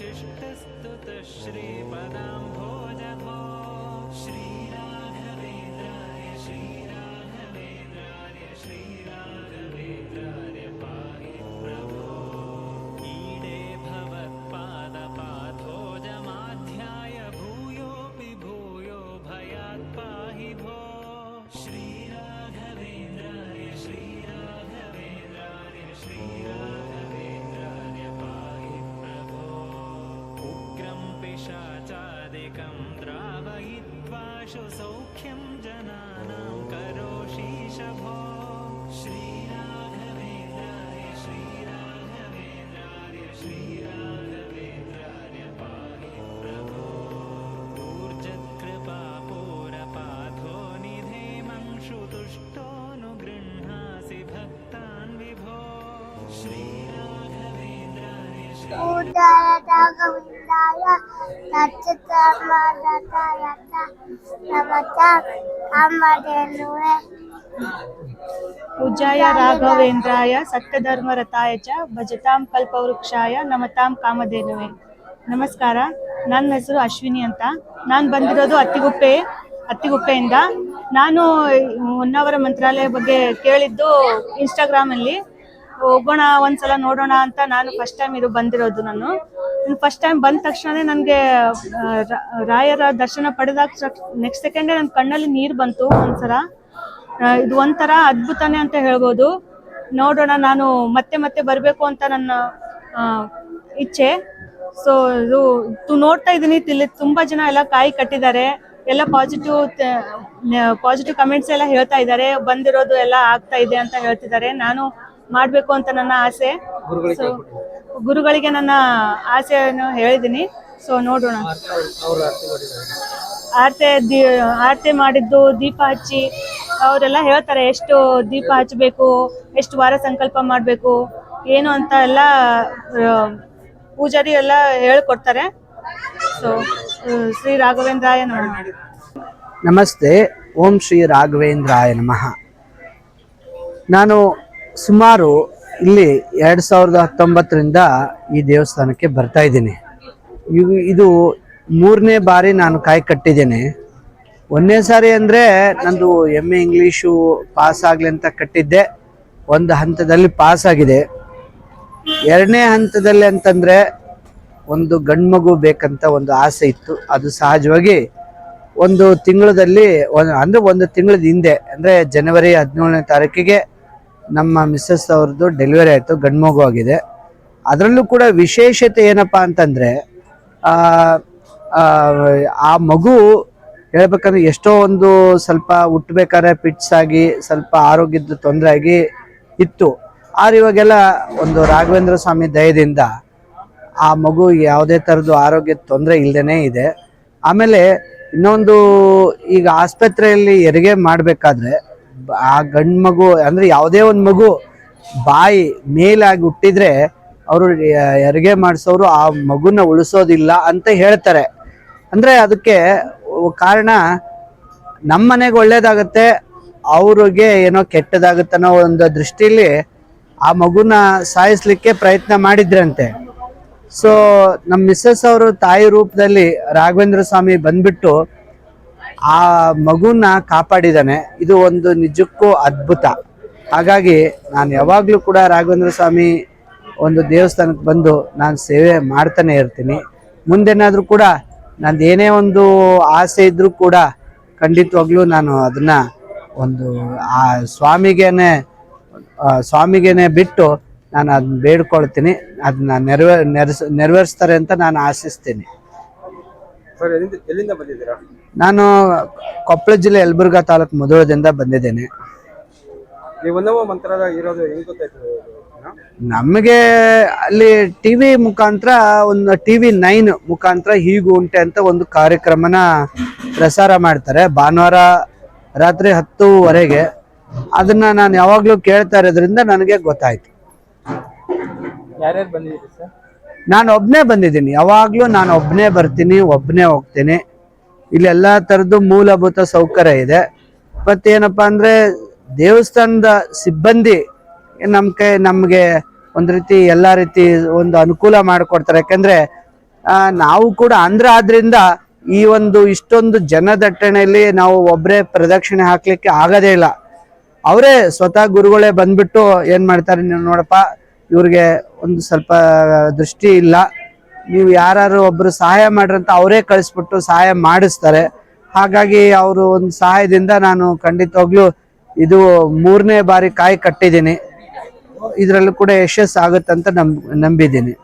शिष्टस्तुतश्रीमदम् श्रीपदाम्भोजभो श्री पिशाचादिकं द्रावयित्वाशु सौख्यं जनानां करोषीशभो श्रीराघवेन्द्राय श्रीराघवेन्द्राय श्रीराघवेन्द्राय पाहि प्रभो। ऊर्जत्कृपापूरपाथो निधेमंशुतुष्टोऽनुगृह्णासि भक्तान् विभो। श्रीराघवेन्द्राय श्री ಉಜ್ಜಾಯ ರಾಘವೇಂದ್ರಾಯ ಸತ್ಯಧರ್ಮ ರಥಾಯ ಚ ಭಜತಾಂ ಕಲ್ಪವೃಕ್ಷಾಯ ನಮತಾಂ ಕಾಮಧೇನುವೆ. ನಮಸ್ಕಾರ ನನ್ನ ಹೆಸರು ಅಶ್ವಿನಿ ಅಂತ. ನಾನು ಬಂದಿರೋದು ಅತ್ತಿಗುಪ್ಪೆ, ಅತ್ತಿಗುಪ್ಪೆಯಿಂದ. ನಾನು ಹೊನ್ನಾವರ ಮಂತ್ರಾಲಯ ಬಗ್ಗೆ ಕೇಳಿದ್ದು ಇನ್ಸ್ಟಾಗ್ರಾಮಲ್ಲಿ ಹೋಗೋಣ, ಒಂದ್ಸಲ ನೋಡೋಣ ಅಂತ ನಾನು ಫಸ್ಟ್ ಟೈಮ್ ಇದು ಬಂದಿರೋದು ನಾನು. ಫಸ್ಟ್ ಟೈಮ್ ಬಂದ ತಕ್ಷಣನೇ ನನಗೆ ರಾಯರ ದರ್ಶನ ಪಡೆದಾಗ ನೆಕ್ಸ್ಟ್ ಸೆಕೆಂಡೇ ನನ್ನ ಕಣ್ಣಲ್ಲಿ ನೀರು ಬಂತು ಒಂದ್ಸಲ. ಇದು ಒಂಥರ ಅದ್ಭುತನೇ ಅಂತ ಹೇಳ್ಬೋದು. ನೋಡೋಣ, ನಾನು ಮತ್ತೆ ಮತ್ತೆ ಬರಬೇಕು ಅಂತ ನನ್ನ ಇಚ್ಛೆ. ಸೊ ಇದು ನೋಡ್ತಾ ಇದ್ದೀನಿ ಇಲ್ಲಿ ತುಂಬಾ ಜನ ಎಲ್ಲ ಕಾಯಿ ಕಟ್ಟಿದ್ದಾರೆ. ಎಲ್ಲ ಪಾಸಿಟಿವ್ ಪಾಸಿಟಿವ್ ಕಮೆಂಟ್ಸ್ ಎಲ್ಲ ಹೇಳ್ತಾ ಇದ್ದಾರೆ. ಬಂದಿರೋದು ಎಲ್ಲ ಆಗ್ತಾ ಇದೆ ಅಂತ ಹೇಳ್ತಿದ್ದಾರೆ. ನಾನು ಮಾಡ್ಬೇಕು ಅಂತ ನನ್ನ ಆಸೆ. ಸೊ ಗುರುಗಳಿಗೆ ನನ್ನ ಆಸೆಯನ್ನು ಹೇಳಿದ್ದೀನಿ. ಸೊ ನೋಡೋಣ. ಆರತಿ ದಿ ಆರತಿ ಮಾಡಿದ್ದು ದೀಪ ಹಚ್ಚಿ ಅವರೆಲ್ಲ ಹೇಳ್ತಾರೆ ಎಷ್ಟು ದೀಪ ಹಚ್ಚಬೇಕು ಎಷ್ಟು ವಾರ ಸಂಕಲ್ಪ ಮಾಡಬೇಕು ಏನು ಅಂತ ಎಲ್ಲ ಪೂಜಾರಿ ಎಲ್ಲ ಹೇಳ್ಕೊಡ್ತಾರೆ. ಸೊ ಶ್ರೀ ರಾಘವೇಂದ್ರಾಯ ನಮಃ ನಮಸ್ತೆ ಓಂ ಶ್ರೀ ರಾಘವೇಂದ್ರಾಯ ನಮಃ. ನಾನು ಸುಮಾರು ಇಲ್ಲಿ ಎರಡು ಸಾವಿರದ ಹತ್ತೊಂಬತ್ತರಿಂದ ಈ ದೇವಸ್ಥಾನಕ್ಕೆ ಬರ್ತಾ ಇದ್ದೀನಿ. ಇದು ಮೂರನೇ ಬಾರಿ ನಾನು ಕಾಯಿ ಕಟ್ಟಿದ್ದೇನೆ. ಒಂದನೇ ಸಾರಿ ಅಂದರೆ ನಂದು ಎಂ ಎ ಇಂಗ್ಲೀಷು ಪಾಸ್ ಆಗಲಿ ಅಂತ ಕಟ್ಟಿದ್ದೆ. ಒಂದು ಹಂತದಲ್ಲಿ ಪಾಸ್ ಆಗಿದೆ. ಎರಡನೇ ಹಂತದಲ್ಲಿ ಅಂತಂದರೆ ಒಂದು ಗಂಡ್ಮಗು ಬೇಕಂತ ಒಂದು ಆಸೆ ಇತ್ತು. ಅದು ಸಹಜವಾಗಿ ಒಂದು ತಿಂಗಳದಲ್ಲಿ, ಒಂದು, ಅಂದರೆ ಒಂದು ತಿಂಗಳದ ಹಿಂದೆ, ಅಂದರೆ ಜನವರಿ ಹದಿನೇಳನೇ ತಾರೀಕಿಗೆ ನಮ್ಮ ಮಿಸ್ಸಸ್ ಅವ್ರದ್ದು ಡೆಲಿವರಿ ಆಯಿತು ಗಂಡು ಮಗು ಆಗಿದೆ. ಅದರಲ್ಲೂ ಕೂಡ ವಿಶೇಷತೆ ಏನಪ್ಪ ಅಂತಂದರೆ, ಆ ಮಗು ಹೇಳ್ಬೇಕಂದ್ರೆ ಎಷ್ಟೋ ಒಂದು ಸ್ವಲ್ಪ ಹುಟ್ಟಬೇಕಾದ್ರೆ ಪಿಟ್ಸ್ ಆಗಿ, ಸ್ವಲ್ಪ ಆರೋಗ್ಯದ ತೊಂದರೆ ಆಗಿ ಇತ್ತು. ಆದ್ರೆ ಇವಾಗೆಲ್ಲ ಒಂದು ರಾಘವೇಂದ್ರ ಸ್ವಾಮಿ ದಯದಿಂದ ಆ ಮಗು ಯಾವುದೇ ಥರದ್ದು ಆರೋಗ್ಯದ ತೊಂದರೆ ಇಲ್ಲದೇ ಇದೆ. ಆಮೇಲೆ ಇನ್ನೊಂದು ಈಗ ಆಸ್ಪತ್ರೆಯಲ್ಲಿ ಹೆರಿಗೆ ಮಾಡಬೇಕಾದ್ರೆ ಆ ಗಂಡು ಮಗು, ಅಂದರೆ ಯಾವುದೇ ಒಂದು ಮಗು ಬಾಯಿ ಮೇಲಾಗಿ ಹುಟ್ಟಿದ್ರೆ ಅವರು ಹೆರಿಗೆ ಮಾಡಿಸೋರು ಆ ಮಗುನ ಉಳಿಸೋದಿಲ್ಲ ಅಂತ ಹೇಳ್ತಾರೆ. ಅಂದರೆ ಅದಕ್ಕೆ ಕಾರಣ ನಮ್ಮ ಮನೆಗೆ ಒಳ್ಳೇದಾಗತ್ತೆ, ಅವ್ರಿಗೆ ಏನೋ ಕೆಟ್ಟದಾಗುತ್ತೆ ಅನ್ನೋ ಒಂದು ದೃಷ್ಟಿಯಲ್ಲಿ ಆ ಮಗುನ ಸಾಯಿಸ್ಲಿಕ್ಕೆ ಪ್ರಯತ್ನ ಮಾಡಿದ್ರಂತೆ. ಸೊ ನಮ್ಮ ಮಿಸ್ಸಸ್ ಅವರು ತಾಯಿ ರೂಪದಲ್ಲಿ ರಾಘವೇಂದ್ರ ಸ್ವಾಮಿ ಬಂದ್ಬಿಟ್ಟು ಆ ಮಗುನ ಕಾಪಾಡಿದಾನೆ ಇದು ಒಂದು ನಿಜಕ್ಕೂ ಅದ್ಭುತ. ಹಾಗಾಗಿ ನಾನು ಯಾವಾಗಲೂ ಕೂಡ ರಾಘವೇಂದ್ರ ಸ್ವಾಮಿ ಒಂದು ದೇವಸ್ಥಾನಕ್ಕೆ ಬಂದು ನಾನು ಸೇವೆ ಮಾಡ್ತಾನೆ ಇರ್ತೀನಿ. ಮುಂದೇನಾದರೂ ಕೂಡ ನಂದು ಏನೇ ಒಂದು ಆಸೆ ಇದ್ದರೂ ಕೂಡ ಖಂಡಿತವಾಗ್ಲೂ ನಾನು ಅದನ್ನ ಒಂದು ಆ ಸ್ವಾಮಿಗೇನೆ ಸ್ವಾಮಿಗೇನೆ ಬಿಟ್ಟು ನಾನು ಅದನ್ನ ಬೇಡ್ಕೊಳ್ತೀನಿ. ಅದನ್ನ ನೆರವೇ ನೆರೆಸ್ ನೆರವೇರಿಸ್ತಾರೆ ಅಂತ ನಾನು ಆಶಿಸ್ತೀನಿ. ಸರ್ ಎಲ್ಲಿಂದ ಎಲ್ಲಿಂದ ಬಂದಿದ್ದೀರಾ? ನಾನು ಕೊಪ್ಪಳ ಜಿಲ್ಲೆ ಯಲಬುರ್ಗ ತಾಲೂಕು ಮುಧೋಳದಿಂದ ಬಂದಿದ್ದೇನೆ. ನೀವು ಒಂದವ ಮಂತ್ರದ ಇರೋದು ಹೆಂಗ್ ಗೊತ್ತಾಯ್ತು ಅಣ್ಣ? ನಮಗೆ ಅಲ್ಲಿ ಟಿವಿ ಮುಖಾಂತರ ಒಂದು ಟಿವಿ ನೈನ್ ಮುಖಾಂತರ ಹೀಗೂ ಉಂಟೆ ಅಂತ ಒಂದು ಕಾರ್ಯಕ್ರಮನ ಪ್ರಸಾರ ಮಾಡ್ತಾರೆ. ಭಾನುವಾರ ರಾತ್ರಿ ಹತ್ತುವರೆಗೆ. ಅದನ್ನ ನಾನು ಯಾವಾಗಲೂ ಕೇಳ್ತಾ ಇರೋದ್ರಿಂದ ನನಗೆ ಗೊತ್ತಾಯ್ತು. ಯಾರ್ಯಾರು ಬಂದಿದ್ದೀರಿ ಸರ್? ನಾನು ಒಬ್ಬನೇ ಬಂದಿದ್ದೀನಿ. ಯಾವಾಗಲೂ ನಾನು ಒಬ್ಬನೇ ಬರ್ತೀನಿ ಒಬ್ಬನೇ ಹೋಗ್ತೀನಿ. ಇಲ್ಲಿ ಎಲ್ಲ ಥರದ್ದು ಮೂಲಭೂತ ಸೌಕರ್ಯ ಇದೆ. ಮತ್ತೇನಪ್ಪ ಅಂದರೆ, ದೇವಸ್ಥಾನದ ಸಿಬ್ಬಂದಿ ನಮ್ಮ ಕೈ, ನಮಗೆ ಒಂದು ರೀತಿ ಎಲ್ಲ ರೀತಿ ಒಂದು ಅನುಕೂಲ ಮಾಡಿಕೊಡ್ತಾರೆ. ಯಾಕೆಂದರೆ ನಾವು ಕೂಡ ಆಂಧ್ರ ಆದ್ರಿಂದ ಈ ಒಂದು ಇಷ್ಟೊಂದು ಜನದಟ್ಟಣೆಯಲ್ಲಿ ನಾವು ಒಬ್ಬರೇ ಪ್ರದಕ್ಷಿಣೆ ಹಾಕಲಿಕ್ಕೆ ಆಗದೇ ಇಲ್ಲ. ಅವರೇ ಸ್ವತಃ ಗುರುಗಳೇ ಬಂದ್ಬಿಟ್ಟು ಏನು ಮಾಡ್ತಾರೆ ನೀವು ನೋಡಪ್ಪ ಇವ್ರಿಗೆ ಒಂದು ಸ್ವಲ್ಪ ದೃಷ್ಟಿ ಇಲ್ಲ. ನೀವು ಯಾರು ಒಬ್ಬರು ಸಹಾಯ ಮಾಡ್ರಂತ ಅವರೇ ಕಳಿಸ್ಬಿಟ್ಟು ಸಹಾಯ ಮಾಡಿಸ್ತಾರೆ. ಹಾಗಾಗಿ ಅವರು ಒಂದು ಸಹಾಯದಿಂದ ನಾನು ಖಂಡಿತವಾಗ್ಲೂ ಇದು ಮೂರನೇ ಬಾರಿ ಕಾಯಿ ಕಟ್ಟಿದ್ದೀನಿ. ಇದರಲ್ಲೂ ಕೂಡ ಯಶಸ್ಸು ಆಗುತ್ತಂತ ನಂಬ್, ನಂಬಿದ್ದೀನಿ.